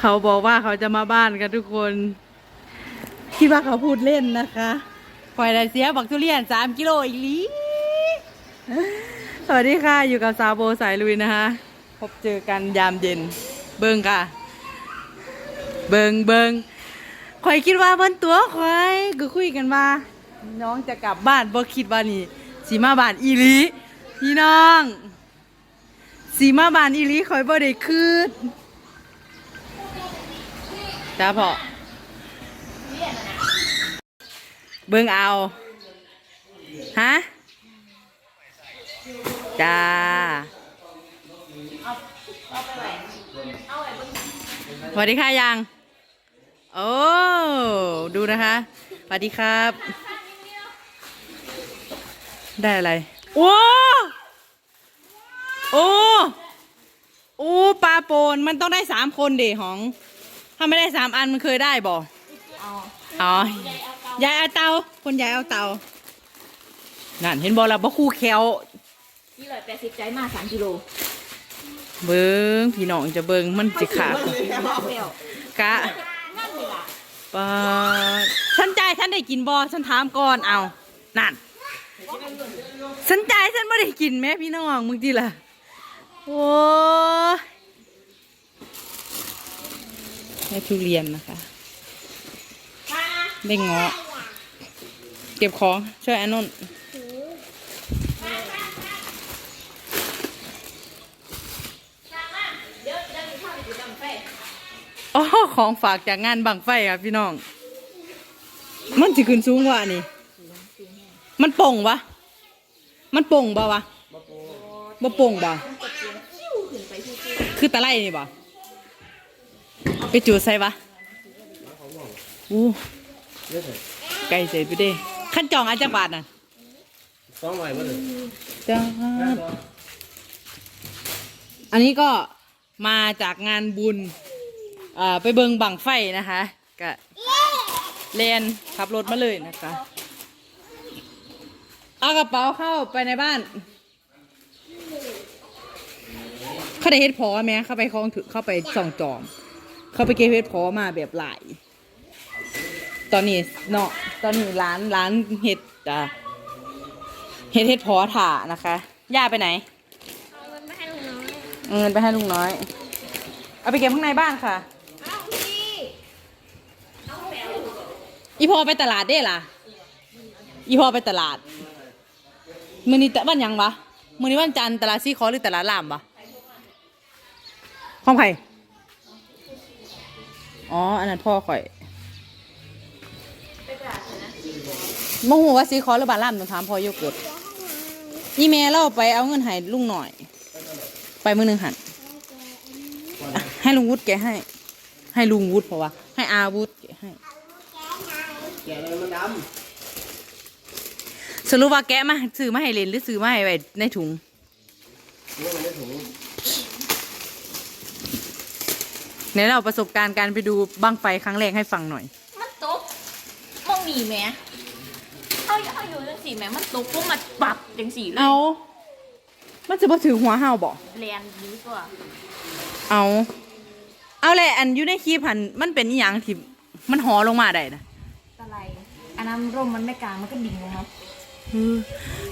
เขาบอกว่าเขาจะมาบ้านกันทุกคน คิดว่าเขาพูดเล่นนะคะปล่อยได้เสียบักทุเรียนสามกิโลอีกลีสวัสดีค่ะอยู่กับสาวโบสายลุยนะคะ พบเจอกันยามเย็น เบิงค่ะ เบิงเบิงข่อยคิดว่าเบิ้นตัวข่อยก็คุยกันว่า น้องจะกลับบ้านบ่คิดว่านี่สีมาบ้านอีลีพี่น้องสีมาบ้านอีลีข่อยบ่ได้คืด จ้าพ่อเบิ่งเอา ฮะ จ้า สวัสดีค่ะยัง โอ้ ดูนะคะ สวัสดีครับ ได้อะไร โอ้โอ้ โอ้ ปลาโปน มันต้องได้สามคนเดหอง ถ้าไม่ได้สามอันมันเคยได้บ่อ๋อยายเอาเตาคนยายเอาเตานั่นเห็นบอเราบ่คู่แควนี่เลยแปดสิบใจมาสามกิโล เบิงพี่น้องจะเบิงมันจะขาดแล้วกะนั่นเลยล่ะปาดฉันจ่ายฉันได้กินบอฉันถามก่อนเอานั่นฉันจ่ายฉันไม่ได้กินแม่พี่น้องมึงจีล่ะโอ้ ยให้ทุเรียนนะคะได้เงาะเก็บของช่วยอันนนท์เดี๋ยวเดี๋ยวมีข้าวไปกินน้ำไฟอ๋อของฝากจากงานบังไฟครับพี่น้อง มันจะขึ้นสูงกว่านี่ มันโป่งปะมันโป่งปะวะบ่โป่งปะคิ้วขึ้นไปที่ที่คือตะไลนี่ปะ ไปจูดใส่ปะอู้ไก่เสร็จไปเด้ขั้นจองอาจักบาทน่ะสองร้อยมาเลยจ้าอันนี้ก็มาจากงานบุญอ่อไปเบิงบังไฟนะคะกะเลนขับรถมาเลยนะคะเอากระเป๋าเข้าไปในบ้าน เขาได้เฮ็ดพอไหมเข้าไปคลองถือเข้าไปส่องจอม เข้าไปเก็บเฮ็ดพอมาแบบหลาย ตอนนี้เนาะตอนนี้ร้านร้านเฮ็ดอะเฮ็ดเฮ็ดพอถ่านะคะย่าไปไหนเอาเงินมาให้ลุงน้อยเอาเงินไปให้ลุงน้อย เอาไปเก็บข้างในบ้านค่ะ เอาพี่อีพอไปตลาดได้ล่ะ อีพอไปตลาดมือนี้ตะวันหยังวะมือนี้วันจันทร์ตลาดซีคอหรือตลาดลามวะของใคร อ๋อ อันนั้นพ่อข่อยโมโหว่าซีคอหรือบานลามต้องถามพ่อโยเกิร์ตนี่แม่เราไปเอาเงินให้ลุงหน่อย ไปมือหนึ่งหันให้ลุงวุฒิแกให้ ให้ลุงวุฒิเพราะว่า ให้อาวุธแกให้แกเลยมันดสรุปว่าแกะมาซื้อมาให้เลนหรือซื้อมาให้ไว้ในถุงำนี่มัน ได้ถุงในเราประสบการณ์การไปดูบั้งไฟครั้งแรกให้ฟังหน่อย มันตกมองมีไหมเขาเขาอยู่จังสี่แหมมันตกปุ๊บมันปรับจังสี่เลยเอามันจะมาถือหัวเห่าบอกแรงดีกว่าเอาเอาแหละอันอยู่ในคลิปหันมันเป็นอหย่างที่มันหอลงมาได้นะตะไลอันนั้นร่มมันไม่กลางมันก็ดิ่งลงมา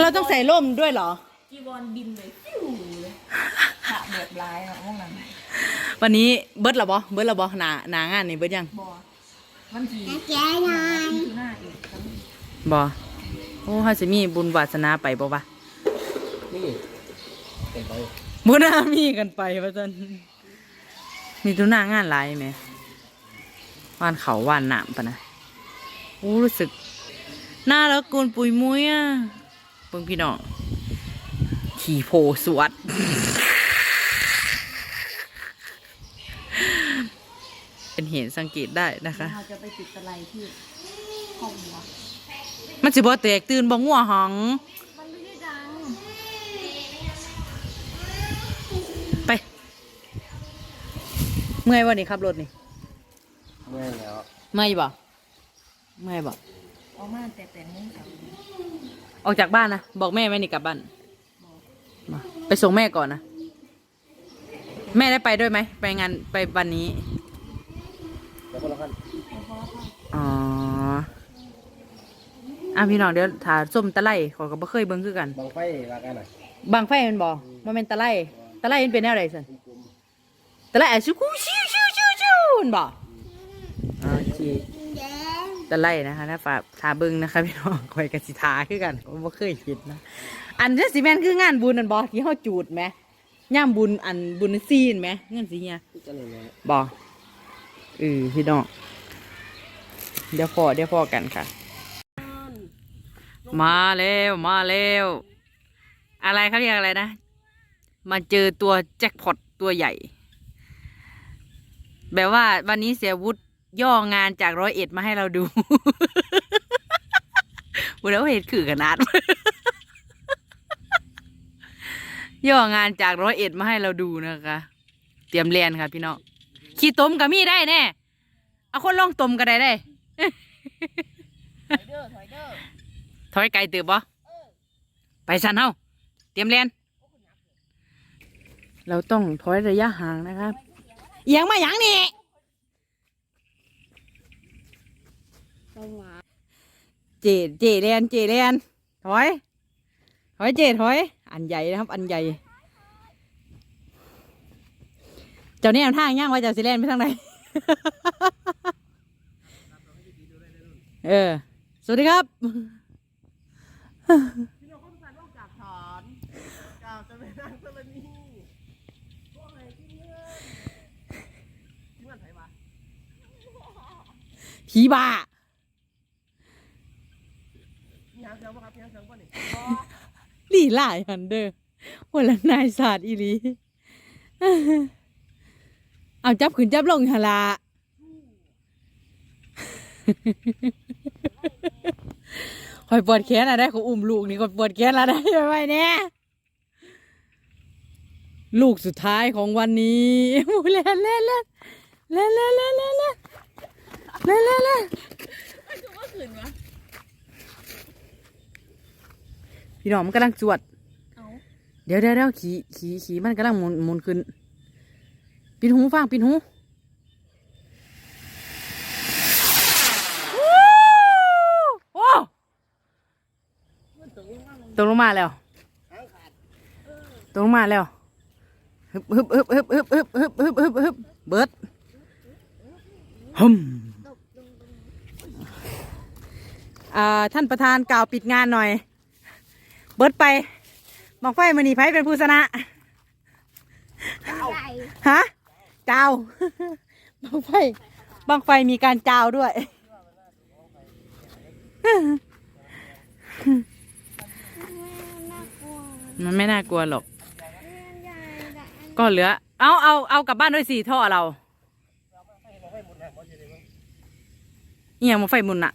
เราต้องใส่ร่มด้วยเหรอจีวอนบินเลยฟิวเลยขะแบบร้ายอะพวกนั้น วันนี้เบิร์ดหรอบอเบิร์ดหรอบอหนาหนางานนี่เบิร์ดยังบอมันทีแก่นอนหน้าอีกบอโอ้ฮาจะมีบุญวาสนาไปบ่วะนี่เป็นไปบุญนามีกันไปว่าจันมีตัวหน้างานหลายไหมวานเขาวานหนามปะนะโอ้รู้สึกน่ารักกุนปุยมุ้ยอะเบิ่งพี่น้องขี่โพสวด เป็นเหตุสังเกตได้นะคะ เราจะไปติดตะไลที่ห้องหัว มันสิบ่แตกตื่นบ่งัวหอง มันไม่ได้ดัง ไป เมื่อยวันนี้ขับรถนี่ เมื่อยแล้วเมื่อยบ่เมื่อยบ่ออกมาแต่แต่โมุ้งกับออกจากบ้านนะ บอกแม่ไหม่นี่กลับบ้านมาไปส่งแม่ก่อนนะ แม่ได้ไปด้วยไหม ไปงานไปวันนี้บ แต่คนละขั้นอ๋ออะพี่น้องเดี๋ยวถ้าส้มตะไลขอยก็บ่เคยเบิ่งคือกันบางไฟว่ากันหน่อยบางไฟมันบ่บ่แม่นตะไลตะไลมันเป็นแนวใดซั่นตะไลอะชิคูชิวชิวชิวชิวมันบ่อ๋อจีตะไลนะคะถ้าฝากทาเบิ่งนะคะพี่น้องข่อยก็สิทาคือกันผมบ่เคยคิดนะอันนี้สิแม่นคืองานบุญนั่นบ่ที่เฮาจูดแหมย่ามบุญอันบุญซีนแหมเงินสิเฮียก็เลยเนี่ยบอ เออพี่น้องเดี๋ยวพอเดี๋ยวพอกันค่ะ มาแล้วมาแล้วอะไรเขาเรียกอะไรนะ มาเจอตัวแจ็คพอตตัวใหญ่ แบบว่าวันนี้เสียวุฒย่องานจากร้อยเอ็ดมาให้เราดูวุฒแล้วเห็นคือขนาดย่องานจากร้อยเอ็ดมาให้เราดูนะคะ เตรียมเรียนค่ะพี่น้อง ขี้ต้มก็มีได้แน่เอาคนลองต้มก็ได้ได้ ถอยเด้อถอยเด้อถอยไกลเตือบบ่ไปสันเฮาเตรียมเรียนเราต้องถอยระยะห่างนะครับเอียงมาอย่างนี้เจเจเรียนเจเรียนถอย ถอยเจถอย อันใหญ่นะครับ อันใหญ่ จ้าเนี่ยทางย่างว่าจะาสิเล่นไปทางไหนเออ สวัสดีครับผีบ้านี่หลีหลายหันเด้อวันละนายศาสตร์อีหลี เอาจับขึ้นจับลงหนละคอยปวดแขนอะไรเขาอุ้มลูกนี่คอยปวดแขนอะไรไปไว้เนี่ยลูกสุดท้ายของวันนี้หมูเล่นเล่นเล่นเล่นเล่นเล่นเล่นเล่นเล่นเล่นเล่นคือว่าขืนวะพี่น้องมันกำลังจวดเอาเดี๋ยวเดี๋ยวเดี๋ยวขี่ขี่ขี่มันกำลังหมุนหมุนขึ้น ปิดหูฟังปิดหูวู้โอ้ตกลงมาแล้วตกลงมาแล้วฮึบฮึบฮึบฮึบฮึบฮึบฮึบฮึบฮึบฮึบเบิดฮึมอ่าท่านประธานกล่าวปิดงานหน่อย เบิดไปบอกไฟมันนี่ไผเป็นผู้ชนะฮะเจ้าบังไฟบังไฟมีการจ้าด้วย มันไม่น่ากลัวหรอก ก็เหลือ เอาเอาเอากลับบ้านด้วยสี่ท่อเราเอียงบังไฟบุญน่ะ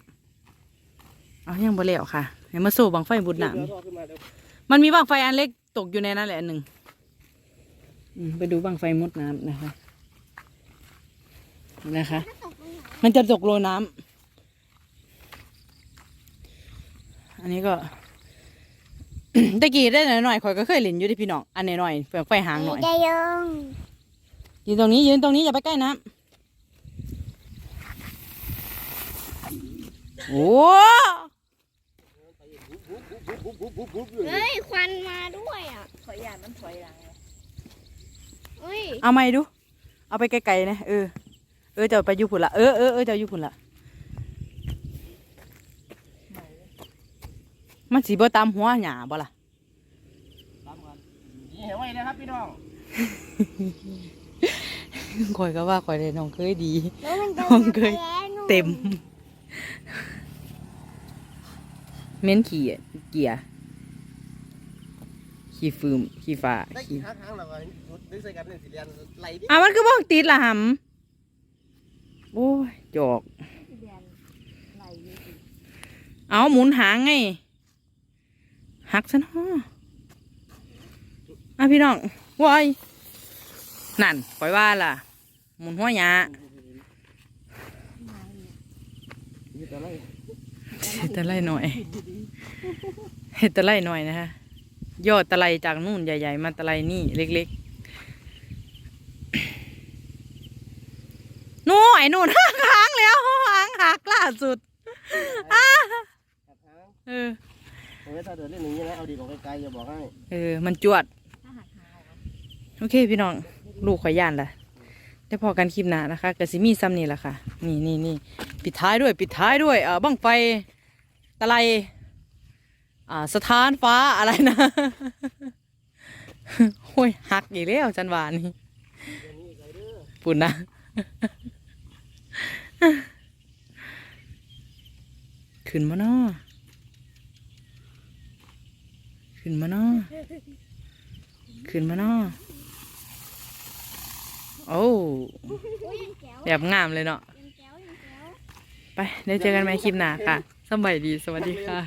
เอายังบ่แล้วค่ะเห็นมาสู้บังไฟบุญน่ะมันมีบังไฟอันเล็กตกอยู่ในนั้นแหละอันหนึ่งไปดูบังไฟมุดน้ำนะคะ นะคะ มันจะตกโลน้ำอันนี้ก็ตะกี้ได้หน่อยหน่อยๆข่อยก็เคยเล่นอยู่ที่พี่น้อง อันนี้หน่อยเปลือกไฟหางหน่อยได้ยังยืนตรงนี้ยืนตรงนี้อย่าไปใกล้น้ำโอ้เฮ้ยควันมาด้วยอะถอยยานมันถอยหลังเลยเฮ้ยเอาไม่ดู เอาไปไกลๆนะเออ เออจะไปอยู่พุ่นละเออเออเออจะอยู่พุ่นละมันสีบ่ตามหัวหยาบ่ล่ะตามกันนี่เห็นไว้นะครับพี่น้องคอยก็ว่าคอยเลยน้องเคยดีแล้วมันจะน้องเคยแล้วหนูเต็ม เม้นขี่อะเกียร์ขี่ฟืมขี่ฟ้าได้ขี่กี่ครั้งครั้งเราก็ดึงใส่กันหนึ่งสีเรียนไหลดิอะมันก็บอกติดละหำโอ้ย จอก เอาหมุนหางไง หักซะเนาะอะพี่น้องวายนั่นปล่อยว่าล่ะ หมุนหัวหยานี่ตัวอะไรเห็ดตะไลหน่อยเห็ดตะไลหน่อยนะคะยอดตะไลจากนู่นใหญ่ ๆ มาตะไลนี่เล็ก ๆ นู่นอยนู่นหางหางแล้วหางหักล่าสุดอ้าตัดหางเออเห็นไหมถ้าเดินเล่นอย่างนี้นะเอาดีกว่าไกลๆอย่าบอกให้เออ มันจวด โอเคพี่น้อง ลูกข่อยย่านละได้พอกันคลิปหน้านะคะกสิมีซ้ำนี่แหละค่ะ นี่นี่นี่ปิดท้ายด้วย ปิดท้ายด้วย เออบังไฟตะไลอ่าสถานฟ้าอะไรนะโอ้ยหักอีกแล้วจันวานี่ปุ่นนะ ขึ้นมาเนาะขึ้นมาเนาะขึ้นมาเนาะโอ้ยแบบงามเลยเนาะยังแจ๋ยวไปได้เจอกันใหม่คลิปหน้าค่ะสบายดีสวัสดีค่ะ